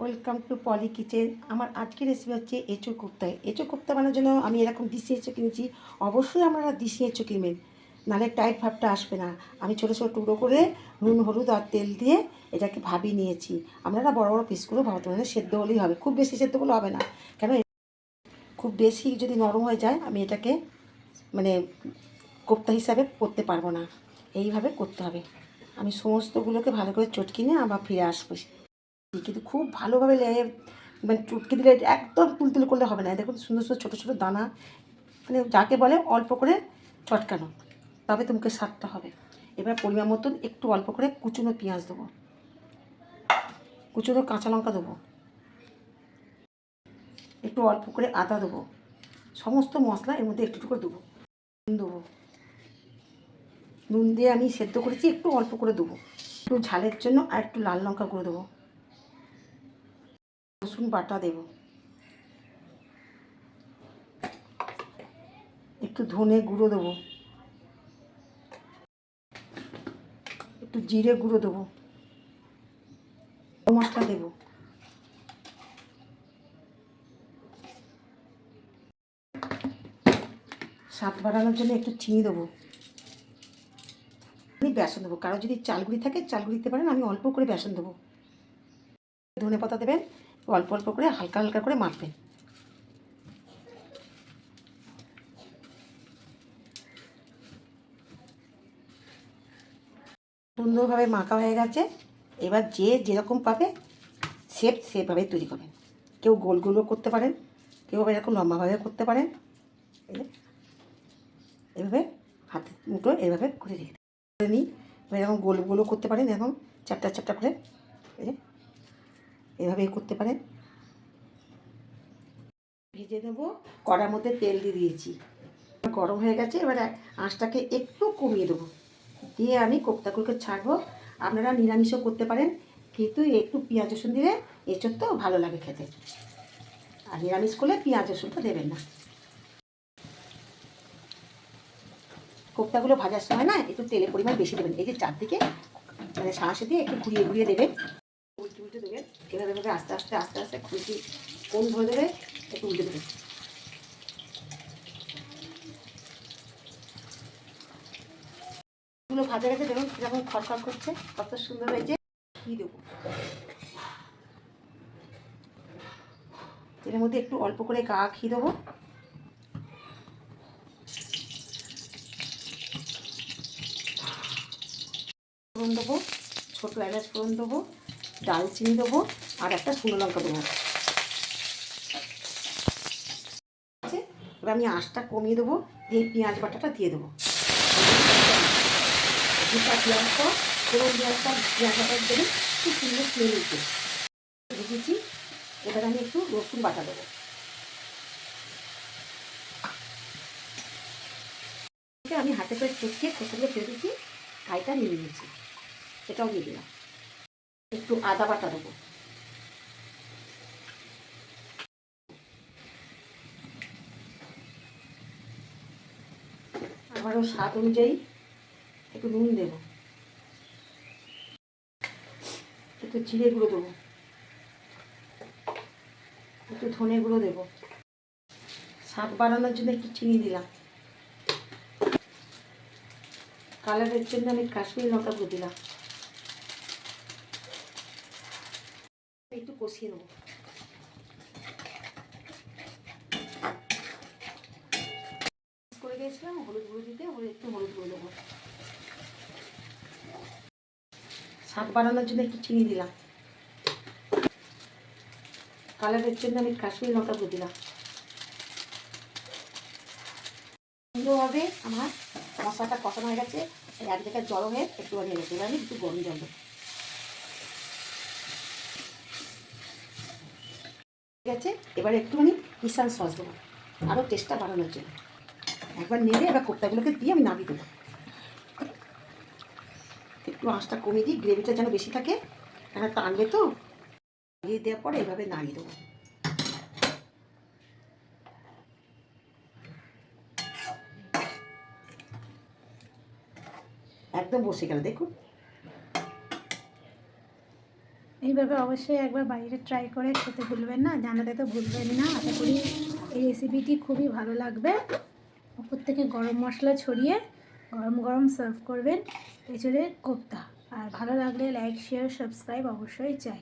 Welcome to poly kitchen. আমার আজকের recipe হচ্ছে এঁচো কোপ্তা। এঁচো কোপ্তা বানানোর জন্য আমি এরকম দিশি এঁচো কিনেছি। অবশ্যই আপনারা দিশি এঁচো কিনবেন, নাহলে টাইট ভাবটা আসবে না। আমি ছোটো ছোটো টুকরো করে নুন, হলুদ আর তেল দিয়ে এটাকে ভাবিয়ে নিয়েছি। আপনারা বড় বড় পিসগুলো ভাবতে পারেন, সেদ্ধ হলেই হবে। খুব বেশি সেদ্ধ করলে হবে না। কেন খুব বেশি যদি নরম হয়ে যায়, আমি এটাকে মানে কোপ্তা হিসাবে করতে পারব না। এইভাবে করতে হবে। আমি সমস্তগুলোকে ভালো করে চটকি নিয়ে আবার ফিরে আসব। কিন্তু খুব ভালোভাবে লেগে মানে চুটকে দিলে একদম তুলতুল করলে হবে না। দেখুন সুন্দর সুন্দর ছোটো ছোটো দানা মানে যাকে বলে অল্প করে চটকানো, তবে তোমাকে সারতে হবে। এবার পরিমাণ মতন একটু অল্প করে কুচুনো পেঁয়াজ দেবো। কুচুনো কাঁচা লঙ্কা দেবো। একটু অল্প করে আদা দেবো। সমস্ত মশলা এর মধ্যে একটু করে দেবো। নুন দেবো। নুন দিয়ে আমি সেদ্ধ করেছি, একটু অল্প করে দেবো। একটু ঝালের জন্য আর একটু লাল লঙ্কা গুঁড়ো দেবো। রসুন বাটা দেব। একটু ধনে গুঁড়ো দেবো। একটু জিরে গুঁড়ো দেবো। মশলা দেবো। স্বাদ বাড়ানোর জন্য একটু চিনি দেবো। আমি বেসন দেবো। কারও যদি চালগুড়ি থাকে চালগুড়ি দিতে পারেন, আমি অল্প করে বেসন দেবো। ধনে পাতা দেবেন। অল্প অল্প করে, হালকা হালকা করে মাখবেন। সুন্দরভাবে মাখা হয়ে গেছে। এবার যে যেরকম পাবে শেপ সেভাবে তৈরি করবেন। কেউ গোল গোলও করতে পারেন, কেউ এরকম লম্বাভাবে করতে পারেন। এভাবে হাতে মুঠো এভাবে করে রেখে নিই এরকম গোল গোলও করতে পারেন, এরকম চ্যাপটা চ্যাপটা করে। এই যে এভাবে করতে পারেন। ভেজে নেব, কড়ার মধ্যে তেল দিয়ে দিয়েছি। গরম হয়ে গেছে, এবার আঁচটাকে একটু কমিয়ে দেবো। দিয়ে আমি কোপ্তাগুলোকে ছাড়বো। আপনারা নিরামিষও করতে পারেন, কিন্তু একটু পেঁয়াজ রসুন দিলে এঁচোর তো ভালো লাগে খেতে। আর নিরামিষ করলে পেঁয়াজ রসুনটা দেবেন না। কোপ্তাগুলো ভাজার সময় না একটু তেলের পরিমাণ বেশি দেবেন। এই যে চারদিকে মানে শাঁসে দিয়ে একটু ঘুরিয়ে ঘুরিয়ে দেবেন। উল্টে দেবেন এভাবে এভাবে আস্তে আস্তে আস্তে আস্তে খুঁটি কোন ধরে দেবে একটু উল্টে দেবেন এগুলো ভাজা গেছে, দেখুন কীরকম খড়খড় করছে, কত সুন্দর হয়েছে। কী দেবো? এর মধ্যে একটু অল্প করে গা ঘি দেবো। ফোড়ন দেবো, ছোটো এলাচ ফোড়ন দেবো। দালচিনি দেবো আর একটা শুকনো লঙ্কা দেবো। এবার আমি আঁচটা কমিয়ে দেবো, দিয়ে পেঁয়াজ বাটাটা দিয়ে দেবো। দুটা পেঁয়াজ পর ফোড়ন দেওয়ার পর পেঁয়াজ বাটা দেবে খুব সুন্দর স্মেল উঠবে দিয়েছি এবার আমি একটু রসুন বাটা দেবো। আমি হাতে করে চটকিয়ে খোসা ফেলে দিচ্ছি কাইটা নিয়ে নিয়েছি এটাও দিয়ে দিলাম। একটু আদা বাটা দেবো। আবারও স্বাদ অনুযায়ী একটু নুন দেবো। একটু জিরে গুঁড়ো দেবো। একটু ধনে গুঁড়ো দেবো। স্বাদ বাড়ানোর জন্য একটু চিনি দিলাম। কালারের জন্য আমি কাশ্মীরি লঙ্কা গুঁড়ো দিলাম। একটু কষিয়ে নেব। করে গিয়েছিলাম হলুদ গুঁড়ো দিতে হলুদ একটু হলুদ গুঁড়ো দেবো। স্বাদ বাড়ানোর জন্য একটু চিনি দিলাম। কালারের জন্য আমি কাশ্মীরি লঙ্কা গুঁড়ো দিলাম। সুন্দরভাবে আমার মশলাটা কষানো হয়ে গেছে এক জায়গায় জল হয়ে একটু হয়ে গেছে এবার আমি একটু গরম জল দেবো। আছে এবার একটুখানি কিষান সস দেবো। আরও টেস্টটা বাড়ানোর জন্য। একবার নেড়ে এবার কোপ্তাগুলোকে দিয়ে আমি নামিয়ে দেবো। একটু আঁচটা কমিয়ে দিই গ্রেভিটা যেন বেশি থাকে। কেন টানবে তো দিয়ে দেওয়ার পরে এভাবে নাড়িয়ে দেবো। একদম বসে গেল, দেখুন। এইভাবে অবশ্যই একবার বাইরে ট্রাই করে খেতে ভুলবেন না জানাতে তো ভুলবেন না। আশা করি এই রেসিপিটি খুবই ভালো লাগবে। উপর থেকে গরম মশলা ছড়িয়ে গরম গরম সার্ভ করবেন। এছাড়া কোপ্তা। আর ভালো লাগলে লাইক শেয়ার সাবস্ক্রাইব অবশ্যই চাই।